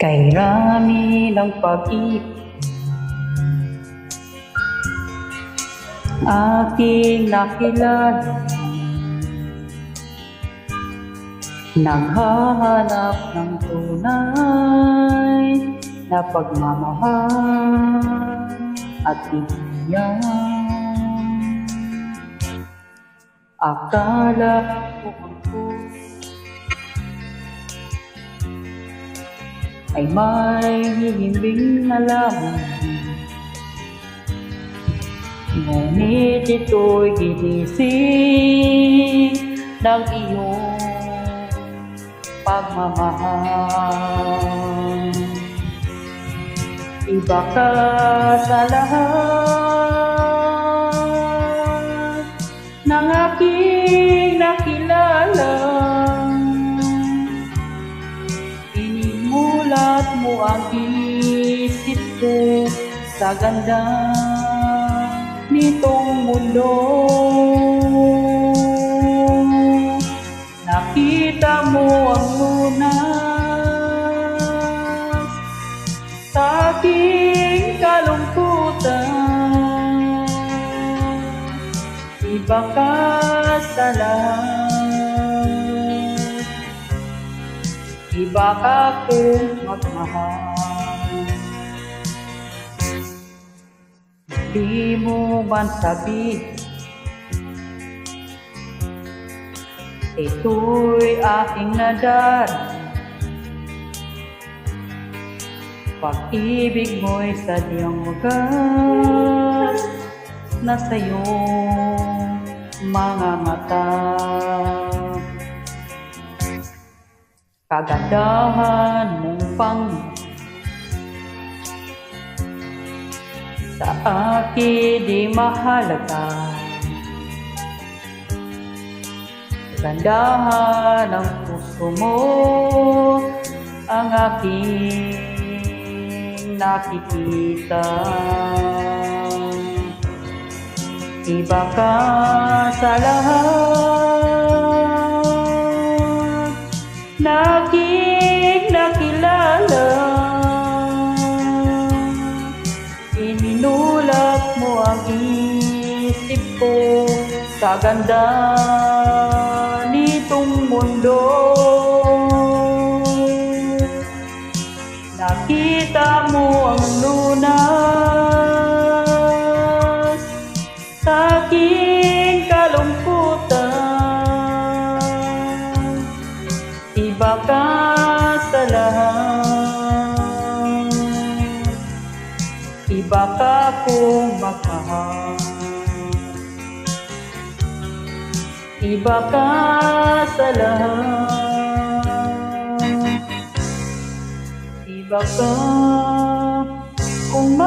Kay rami ng pag-ibig. Aking nakilala. Naghahanap ng tunay Na pagmamahal At ibigan Akala ko ang puso ay may hihimbing na lamang. Ngunit ito'y ginising ng iyong pagmamahal. Iba ka sa lahat ng aking nakilala. Mo ang isip ko sa ganda nitong mundo. Nakita mo ang lunas sa aking kalungkutan. Iba ka sa lahat. Iba ka kung magmahal? Di mo man sabihin Ito'y aking nadara Pag-ibig mo'y sadyang wagas Nasa iyong mga mata kagandahan mong pang sa akin di mahalaga. Kagandahan ng puso mo ang aking nakikita. Iba ka sa lahat Ininulat mo ang isip ko Sa ganda nitong mundo baka kung makahal. Iba ka sa lahat. Iba ka kung